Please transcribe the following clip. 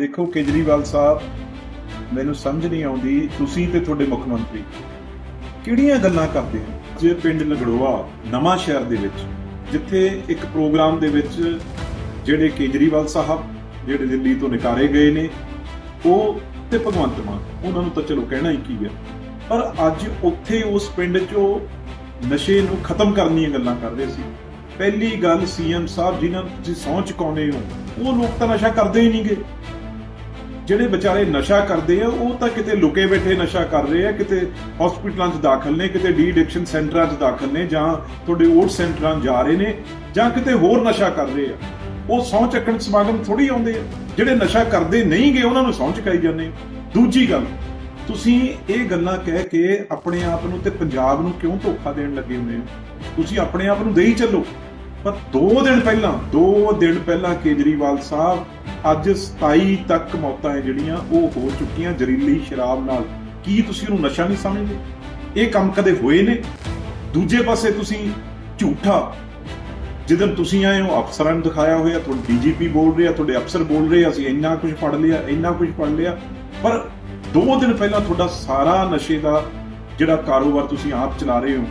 ਦੇਖੋ ਕੇਜਰੀਵਾਲ ਸਾਹਿਬ, ਮੈਨੂੰ ਸਮਝ ਨਹੀਂ ਆਉਂਦੀ, ਤੁਸੀਂ ਤੇ ਤੁਹਾਡੇ ਮੁੱਖ ਮੰਤਰੀ ਕਿਹੜੀਆਂ ਗੱਲਾਂ ਕਰਦੇ ਹੋ? ਜੇ ਪਿੰਡ ਲਗੜੋਆ, ਨਵਾਂ ਸ਼ਹਿਰ ਦੇ ਵਿੱਚ, ਜਿੱਥੇ ਇੱਕ ਪ੍ਰੋਗਰਾਮ ਦੇ ਵਿੱਚ ਜਿਹੜੇ ਕੇਜਰੀਵਾਲ ਸਾਹਿਬ ਜਿਹੜੇ ਦਿੱਲੀ ਤੋਂ ਨਿਕਾਰੇ ਗਏ ਨੇ, ਉਹ ਤੇ ਭਗਵੰਤ ਮਾਨ, ਉਹਨਾਂ ਨੂੰ ਤਾਂ ਚਲੋ ਕਹਿਣਾ ਹੀ ਕੀ ਹੈ। ਪਰ ਅੱਜ ਉੱਥੇ ਉਸ ਪਿੰਡ 'ਚੋਂ ਨਸ਼ੇ ਨੂੰ ਖਤਮ ਕਰਨ ਦੀਆਂ ਗੱਲਾਂ ਕਰ ਰਹੇ ਸੀ। ਪਹਿਲੀ ਗੱਲ ਸੀਐਮ ਸਾਹਿਬ ਜਿਨ੍ਹਾਂ ਨੂੰ ਤੁਸੀਂ ਸਹੁੰ ਚੁਕਾਉਂਦੇ ਹੋ, ਉਹ ਲੋਕ ਤਾਂ ਨਸ਼ਾ ਕਰਦੇ ਹੀ ਨਹੀਂਗੇ। ਜਿਹੜੇ ਵਿਚਾਰੇ ਨਸ਼ਾ ਕਰਦੇ ਆ, ਉਹ ਤਾਂ ਕਿਤੇ ਲੁਕੇ ਬੈਠੇ ਨਸ਼ਾ ਕਰ ਰਹੇ ਆ, ਕਿਤੇ ਹਸਪੀਟਲਾਂ 'ਚ ਦਾਖਲ ਨੇ, ਕਿਤੇ ਡੀ ਐਡਿਕਸ਼ਨ ਸੈਂਟਰਾਂ 'ਚ ਦਾਖਲ ਨੇ, ਜਾਂ ਤੁਹਾਡੇ ਓਟ ਸੈਂਟਰਾਂ ਜਾ ਰਹੇ ਨੇ, ਜਾਂ ਕਿਤੇ ਹੋਰ ਨਸ਼ਾ ਕਰ ਰਹੇ ਆ। ਉਹ ਸਹੁੰ ਚੱਕਣ ਸਮਾਗਮ ਥੋੜੀ ਆਉਂਦੇ ਆ। ਜਿਹੜੇ ਨਸ਼ਾ ਕਰਦੇ ਨਹੀਂ ਗਏ ਉਹਨਾਂ ਨੂੰ ਸਹੁੰ ਚੁਕਾਈ ਜਾਂਦੇ ਦੂਜੀ ਗੱਲ, ਤੁਸੀਂ ਇਹ ਗੱਲਾਂ ਕਹਿ ਕੇ ਆਪਣੇ ਆਪ ਨੂੰ ਤੇ ਪੰਜਾਬ ਨੂੰ ਕਿਉਂ ਧੋਖਾ ਦੇਣ ਲੱਗੇ ਹੁੰਦੇ ਹੋ? ਤੁਸੀਂ ਆਪਣੇ ਆਪ ਨੂੰ ਦੇਈ ਚੱਲੋ। ਪਰ 2 ਦਿਨ ਪਹਿਲਾਂ 2 ਦਿਨ ਪਹਿਲਾਂ ਕੇਜਰੀਵਾਲ ਸਾਹਿਬ ਅੱਜ 27 ਤੱਕ ਮੌਤਾਂ ਹੈ ਜਿਹੜੀਆਂ, ਉਹ ਹੋ ਚੁੱਕੀਆਂ ਜ਼ਹਿਰੀਲੀ ਸ਼ਰਾਬ ਨਾਲ। ਕੀ ਤੁਸੀਂ ਉਹਨੂੰ ਨਸ਼ਾ ਨਹੀਂ ਸਮਝਦੇ? ਇਹ ਕੰਮ ਕਦੇ ਹੋਏ ਨੇ? ਦੂਜੇ ਪਾਸੇ ਤੁਸੀਂ ਝੂਠਾ ਜਦੋਂ ਤੁਸੀਂ ਆਏ ਹੋ, ਅਫਸਰਾਂ ਨੂੰ ਦਿਖਾਇਆ ਹੋਇਆ, ਤੁਹਾਡੇ ਡੀਜੀਪੀ ਬੋਲ ਰਿਹਾ, ਤੁਹਾਡੇ ਅਫਸਰ ਬੋਲ ਰਹੇ, ਅਸੀਂ ਇੰਨਾ ਕੁਝ ਫੜ ਲਿਆ, ਇੰਨਾ ਕੁਝ ਫੜ ਲਿਆ। ਪਰ 2 ਦਿਨ ਪਹਿਲਾਂ ਤੁਹਾਡਾ ਸਾਰਾ ਨਸ਼ੇ ਦਾ ਜਿਹੜਾ ਕਾਰੋਬਾਰ ਤੁਸੀਂ ਆਪ ਚਲਾ ਰਹੇ ਹੋ